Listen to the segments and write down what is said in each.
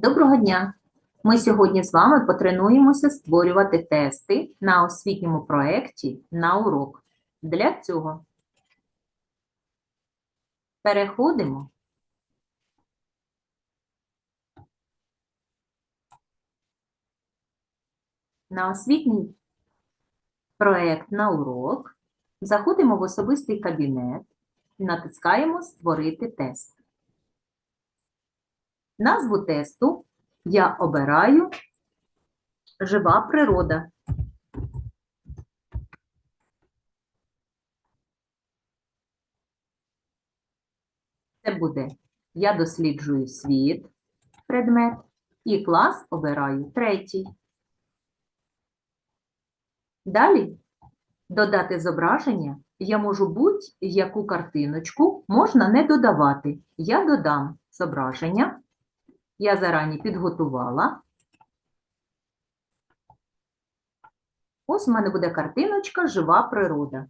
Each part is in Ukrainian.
Доброго дня! Ми сьогодні з вами потренуємося створювати тести на освітньому проєкті на урок. Для цього переходимо на освітній проєкт на урок, заходимо в особистий кабінет натискаємо Створити тест. Назву тесту я обираю жива природа. Це буде Я досліджую світ, предмет, і клас обираю третій. Далі додати зображення я можу будь-яку картиночку, можна не додавати. Я додам зображення. Я зарані підготувала. Ось у мене буде картиночка Жива природа.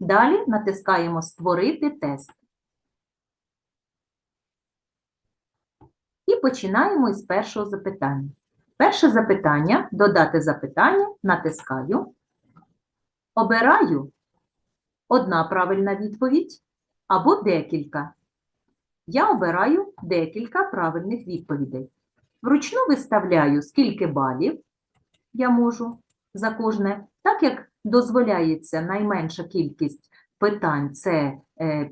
Далі натискаємо Створити тест. І починаємо із першого запитання. Перше запитання додати запитання, натискаю. Обираю одна правильна відповідь або декілька. Я обираю декілька правильних відповідей. Вручну виставляю, скільки балів я можу за кожне, так як дозволяється найменша кількість питань це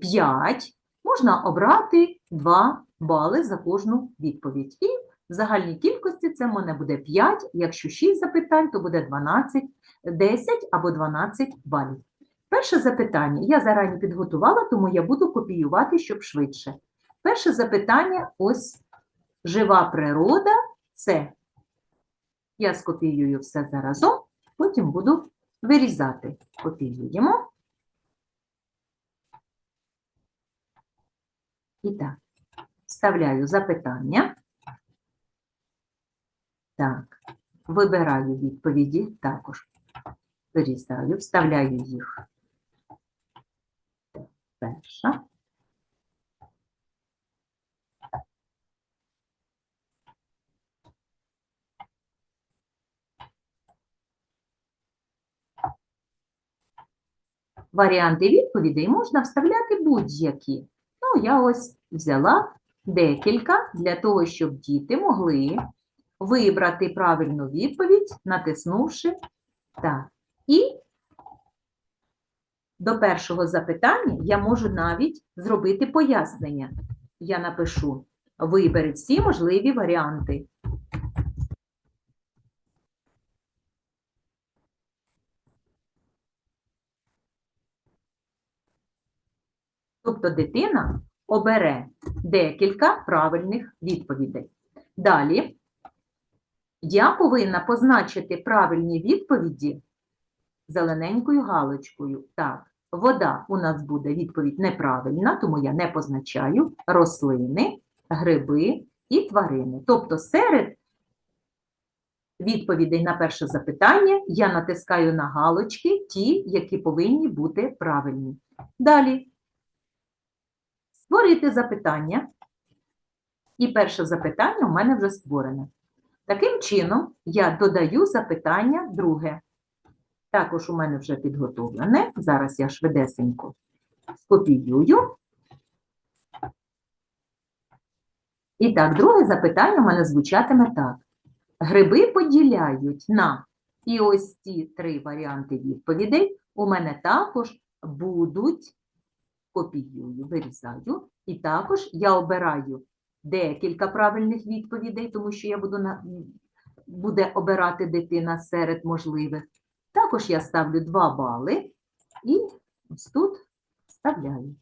5, можна обрати 2 бали за кожну відповідь. І в загальній кількості це в мене буде 5, якщо 6 запитань, то буде 12, 10 або 12 балів. Перше запитання я зарані підготувала, тому я буду копіювати, щоб швидше. Перше запитання ось жива природа це. Я скопіюю все заразом, потім буду вирізати. Копіюємо. І так, вставляю запитання. Так, вибираю відповіді, також вирізаю, вставляю їх. Перша. Варіанти відповідей можна вставляти будь-які. Ну, я ось взяла декілька для того, щоб діти могли вибрати правильну відповідь, натиснувши так. І до першого запитання я можу навіть зробити пояснення. Я напишу вибери всі можливі варіанти. Тобто дитина обере декілька правильних відповідей. Далі я повинна позначити правильні відповіді зелененькою галочкою. Так, вода у нас буде відповідь неправильна, тому я не позначаю рослини, гриби і тварини. Тобто серед відповідей на перше запитання я натискаю на галочки ті, які повинні бути правильні. Далі створити запитання. І перше запитання у мене вже створене. Таким чином, я додаю запитання друге. Також у мене вже підготовлене. Зараз я швидесенько скопіюю. І так, друге запитання у мене звучатиме так. Гриби поділяють на і ось ці три варіанти відповідей у мене також будуть, копіюю, вирізаю, і також я обираю декілька правильних відповідей, тому що я буду на, буде обирати дитина серед можливих. Також я ставлю 2 бали і ось тут вставляю.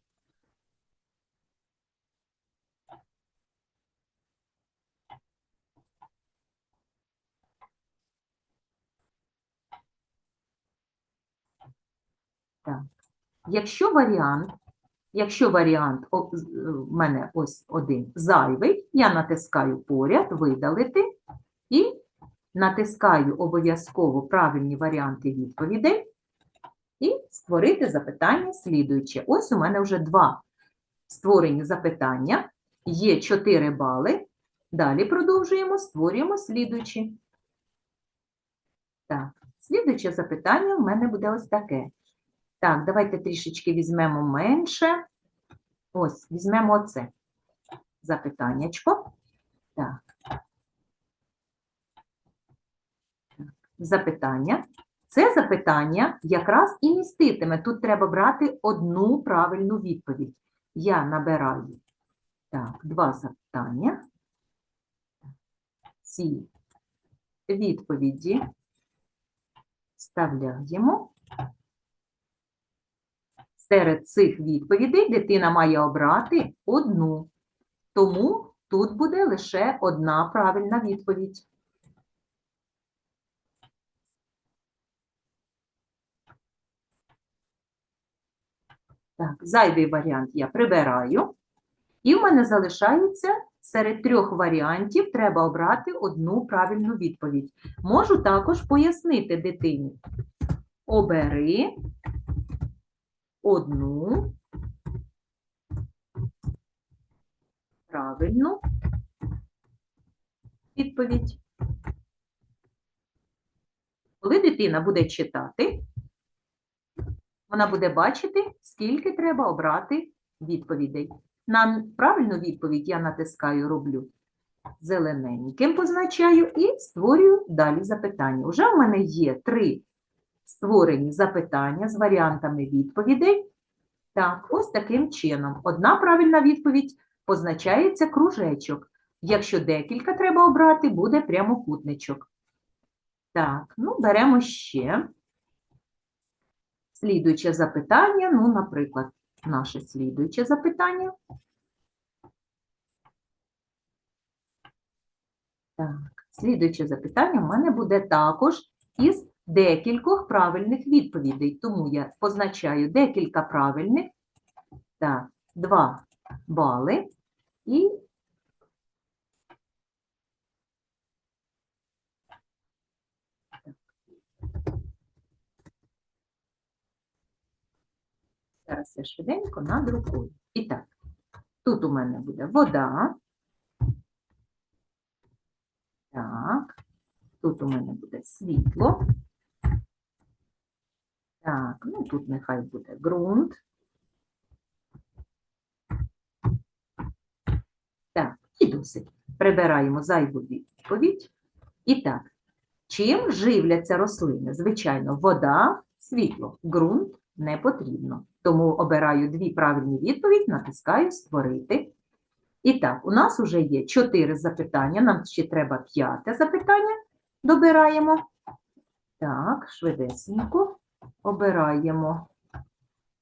Так. Якщо варіант, якщо варіант о, в мене ось один зайвий, я натискаю поряд, видалити і натискаю обов'язково правильні варіанти відповідей і створити запитання слідуюче. Ось у мене вже два створені запитання, є 4 бали, Далі продовжуємо, створюємо слідуючі. Так, слідуюче запитання в мене буде ось таке. Так, давайте трішечки візьмемо менше. Ось, візьмемо оце запитаннячко. Так. Запитання. Це запитання якраз і міститиме. Тут треба брати одну правильну відповідь. Я набираю так, два запитання. Ці відповіді вставляємо. Серед цих відповідей дитина має обрати одну. Тому тут буде лише одна правильна відповідь. Так, зайвий варіант я прибираю. І в мене залишається серед трьох варіантів треба обрати одну правильну відповідь. Можу також пояснити дитині. Обери одну правильну відповідь. Коли дитина буде читати, вона буде бачити, скільки треба обрати відповідей. На правильну відповідь я натискаю, роблю зелененьким, позначаю і створюю далі запитання. Уже в мене є три створені запитання з варіантами відповідей. Так, ось таким чином. Одна правильна відповідь позначається кружечок. Якщо декілька треба обрати, буде прямокутничок. Так, ну беремо ще. Слідуюче запитання, ну, наприклад, наше слідуюче запитання. Так, слідуюче запитання в мене буде також із декількох правильних відповідей. Тому я позначаю декілька правильних. Так, 2 бали. І Зараз я швиденько надрукую. І так, тут у мене буде вода. Так, тут у мене буде світло. Тут нехай буде ґрунт. Так, і досить. Прибираємо зайву відповідь. І так, чим живляться рослини? Звичайно, вода, світло, ґрунт не потрібно. Тому обираю дві правильні відповіді, натискаю Створити. І так, у нас вже є чотири запитання, нам ще треба п'яте запитання. Добираємо. Так, швидесенько. Обираємо.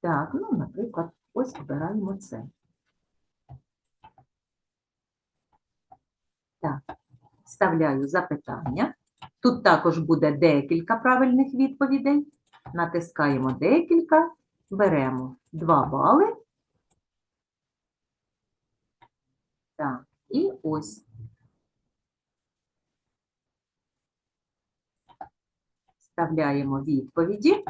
Так, ну, наприклад, ось обираємо це. Так, вставляю запитання. Тут також буде декілька правильних відповідей. Натискаємо декілька, беремо 2 бали. Так, і ось. Вставляємо відповіді.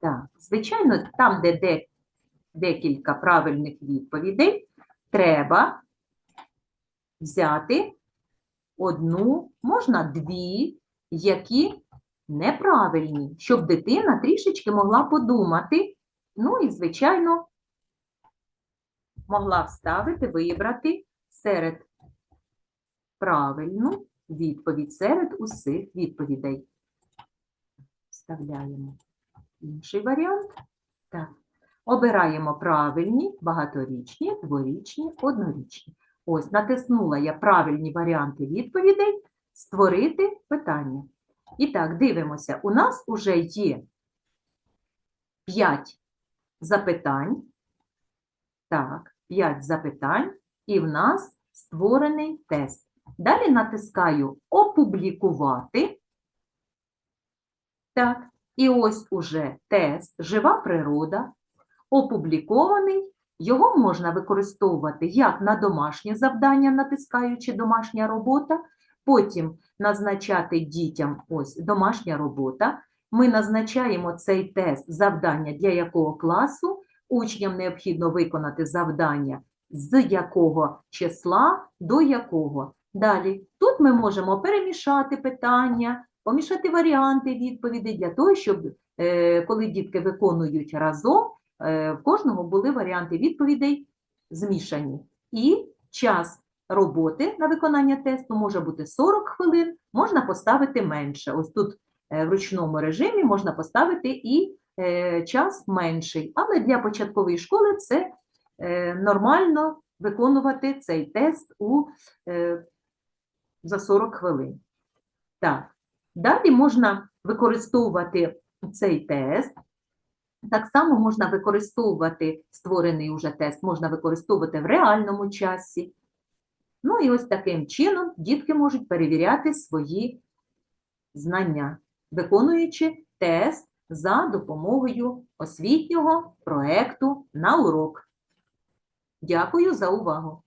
Так, звичайно, там, де декілька правильних відповідей, треба взяти одну, можна дві, які неправильні, щоб дитина трішечки могла подумати. Ну і, звичайно, могла вставити, вибрати серед правильну відповідь, серед усіх відповідей. Вставляємо інший варіант. Так. Обираємо правильні, багаторічні, дворічні, однорічні. Ось, натиснула я правильні варіанти відповідей, створити питання. І так, дивимося, у нас вже є 5 запитань. Так, 5 запитань, і в нас створений тест. Далі натискаю Опублікувати. Так, і ось уже тест Жива природа опублікований Його можна використовувати як на домашнє завдання, натискаючи домашня робота, потім назначати дітям ось домашня робота. Ми назначаємо цей тест завдання для якого класу. Учням необхідно виконати завдання з якого числа до якого. Далі, тут ми можемо перемішати питання, помішати варіанти відповідей для того, щоб е, коли дітки виконують разом, е, в кожного були варіанти відповідей змішані. І час роботи на виконання тесту може бути 40 хвилин, можна поставити менше. Ось тут е, в ручному режимі можна поставити і е, час менший, але для початкової школи це е, нормально виконувати цей тест у, за 40 хвилин. Так, далі можна використовувати цей тест. Так само можна використовувати створений уже тест, можна використовувати в реальному часі. Ну і ось таким чином дітки можуть перевіряти свої знання, виконуючи тест за допомогою освітнього проекту на урок. Дякую за увагу!